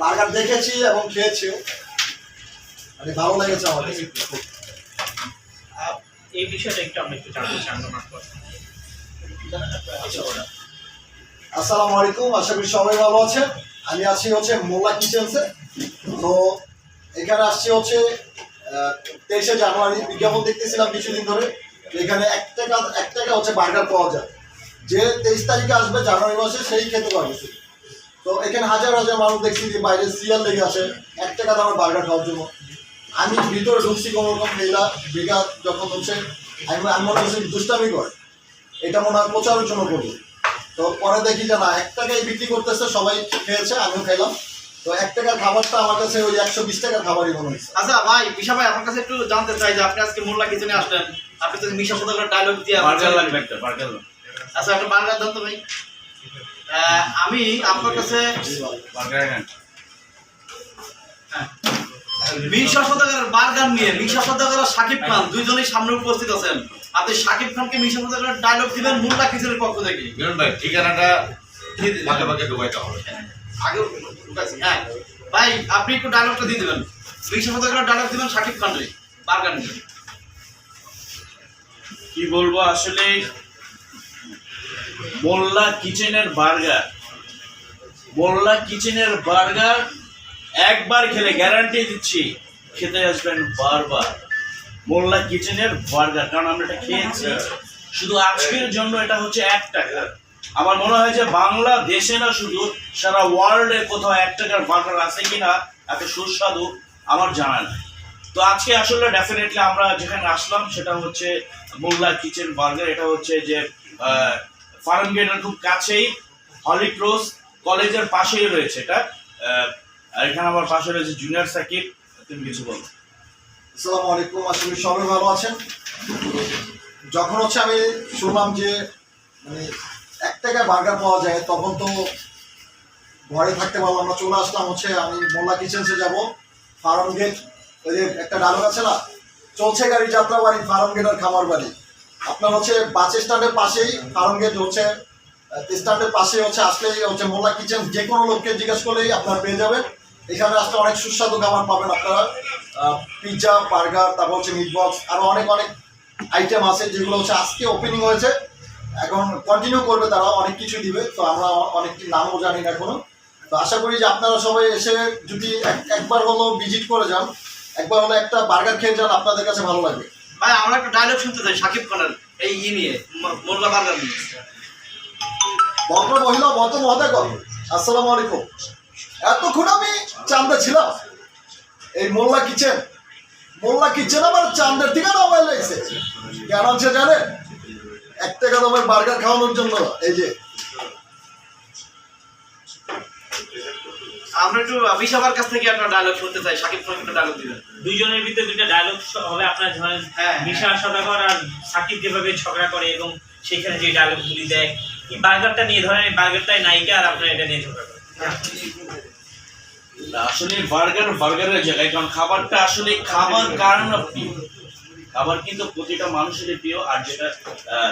Burger দেখেছি এবং খেয়েছিও মানে ভালো লেগেছে আমার কাছে। এই বিষয়টা একটু আমরা একটু জানতে চাই আসসালামু আলাইকুম আশা করি সবাই ভালো আছেন। আমি আছি হচ্ছে মোল্লা কিচেন্সে। তো এখানে আসছি হচ্ছে তেইশে জানুয়ারি বিজ্ঞাপন দেখতেছিলাম কিছুদিন ধরে। এখানে এক টাকা এক টাকা হচ্ছে বার্গার পাওয়া যায়। যে তেইশ তারিখে আসবে জানুয়ারি মাসে সেই খেতে পারবে। তো এখানে হাজার হাজার মানুষ দেখছি যে বাইরে সিরিয়াল লেগে আছে এক টাকা দামের বার্গার খাওয়ার জন্য। আমি ভিতরে ঢুকছি কোনো রকম মেয়েরা বেকার যখন হচ্ছে আমি আমি মনে হচ্ছে দুষ্টামি করে। এটা মনে হয় প্রচারের জন্য করব। তো পরে দেখি যে না এক টাকায় বিক্রি করতেছে সবাই খেয়েছে আমিও খেলাম। তো এক টাকার খাবারটা আমার কাছে ওই একশো বিশ টাকার খাবারই মনে হয়েছে। আচ্ছা ভাই মিশা ভাই আমার কাছে একটু জানতে চাই যে আপনি আজকে মোল্লা কিচেনে আসলেন। আপনি তো মিশা সদাগর ডায়লগ দিয়ে বার্গার লাগবে একটা বার্গার আচ্ছা একটা বার্গার দেন তো ভাই। আমি আপনার কাছে হ্যাঁ। মিশা সদাগরের বার্গার নিয়ে। মিশা সদাগর আর শাকিব খান দুইজনেই সামনে উপস্থিত আছেন। আপনি শাকিব খানকে মিশা সদাগরের ডায়লগ দিবেন মোল্লা কিচেনের পক্ষ থেকে। বিরন ভাই ঠিকানাটা দিয়ে দিন। ভাগে ভাগে ঢুকাইতে হবে। আগে হ্যাঁ। ভাই আপনি একটু ডায়লগটা দিয়ে দিবেন। মিশা সদাগরের ডায়লগ দিবেন শাকিব খান বার্গার নিয়ে। কি বলব আসলে মোল্লা কিচেনের বার্গার। মোল্লা কিচেনের বার্গার একবার খেলে গ্যারান্টি দিচ্ছি, খেতে আসবেন বারবার। মোল্লা কিচেনের বার্গার, কারণ আমরা এটা খেয়েছি। শুধু আজকের জন্য এটা হচ্ছে এক টাকা। আমার মনে হয় যে বাংলাদেশে না শুধু, সারা ওয়ার্ল্ডে কোথাও এক টাকার বার্গার আছে কিনা, এত সুস্বাদু আমার জানা নেই। তো আজকে আসলে ডেফিনেটলি আমরা যেখানে আসলাম, সেটা হচ্ছে মোল্লা কিচেন বার্গার। এটা হচ্ছে যে ফার্ম গেটের খুব কাছেই হলি ক্রস কলেজের পাশেই রয়েছে এটা। আর এখানে আমার পাশে রয়েছে জুনিয়র সাকিব, তুমি কিছু বলো। আসসালামু আলাইকুম করি সবাই ভালো আছেন। যখন হচ্ছে আমি শুনলাম যে মানে এক টাকায় বার্গার পাওয়া যায়, তখন তো ঘরে থাকতে পারলাম আমরা চলে আসলাম হচ্ছে আমি মোল্লা কিচেন্সে যাব। ফার্ম গেট, ওই যে একটা ডায়লগ আছে না? চলছে গাড়ি যাত্রা বাড়ি ফার্ম গেট আর খামার বাড়ি আপনার হচ্ছে বাস স্ট্যান্ডের পাশেই, ফার্ম গেট হচ্ছে স্ট্যান্ডের পাশে হচ্ছে, আসলেই হচ্ছে মোল্লা কিচেন। যে কোনো লোককে জিজ্ঞেস করলেই আপনারা পেয়ে যাবেন। এখানে আসলে অনেক সুস্বাদু খাবার পাবেন আপনারা। পিৎজা বার্গার তারপর হচ্ছে মিট বক্স আরও অনেক অনেক আইটেম আছে যেগুলো হচ্ছে আজকে ওপেনিং হয়েছে। এখন কন্টিনিউ করবে তারা, অনেক কিছু দিবে। তো আমরা অনেক নামও জানি না এখনও। তো আশা করি যে আপনারা সবাই এসে যদি এক- একবার হলো ভিজিট করে যান, একবার হলো একটা বার্গার খেয়ে যান, আপনাদের কাছে ভালো লাগবে। ভাই, আমরা একটা ডায়লগ শুনতে চাই শাকিব খানের এই ই নিয়ে মোল্লা বার্গার নিয়ে। ভদ্র মহিলা ভদ্র মহোদয় কর আসসালামু আলাইকুম। এতক্ষণ আমি চান্দে ছিলাম। এই মোল্লা কিচেন মোল্লা কিচেন আমার চান্দের থেকে মোবাইল লেগেছে কেন হচ্ছে জানেন, এক টাকা দামের বার্গার খাওয়ানোর জন্য এই যে আমরা একটু মিশাবার কাছ থেকে একটা ডায়লগ শুনতে চাই। শাকিব খান একটা ডায়লগ দিবেন। দুইজনের ভিতরে দুইটা ডায়লগ হবে আপনার ধরেন হ্যাঁ। মিশা সদাগর আর সাকিব যেভাবে ঝগড়া করে এবং সেখানে যে ডায়লগগুলি দেয়। এই বার্গারটা নিয়ে ধরেন এই বার্গারটাই নায়িকা আর আপনার এটা নিয়ে ঝগড়া করে আসলে বার্গার বার্গারের জায়গায় কারণ খাবারটা আসলে খাবার কারণ প্রিয়? খাবার কিন্তু প্রতিটা মানুষেরই প্রিয় আর যেটা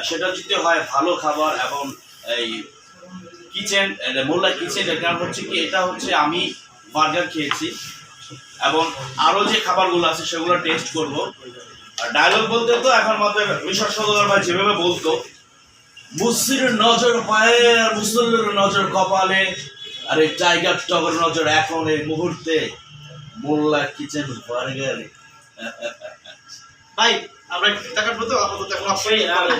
সেটা যদি হয় ভালো খাবার এবং এই কিচেন মোল্লা কিচেন এর কারণ হচ্ছে কি? এটা হচ্ছে আমি বার্গার খেয়েছি। এবং আরও যে খাবারগুলো আছে সেগুলো টেস্ট করব। আর ডায়লগ বলতে তো এখন আমাদের মিশর সদর ভাই যেভাবে বলতো মুসির নজর পায়ে আর মুসল্লির নজর কপালে আরে টাইগার টগর নজর এখন এই মুহূর্তে মোল্লা কিচেন বার্গারে। ভাই আমরা একটু টাকার মতো আপাতত এখন অফ করি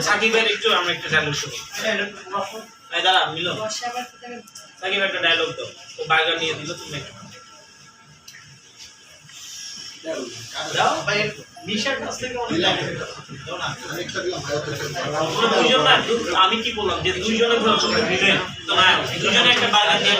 সাকিবের একটু আমরা একটা ডায়লগ শুনি। এই দাঁড়া মিলো সাকিব একটা ডায়লগ দাও। ও বার্গার নিয়ে দিল তুমি দাও ভাই কাছ থেকে অনেক দাও। না। আমি কি বললাম যে দুইজনে ধরো একটা বার্গার নিয়ে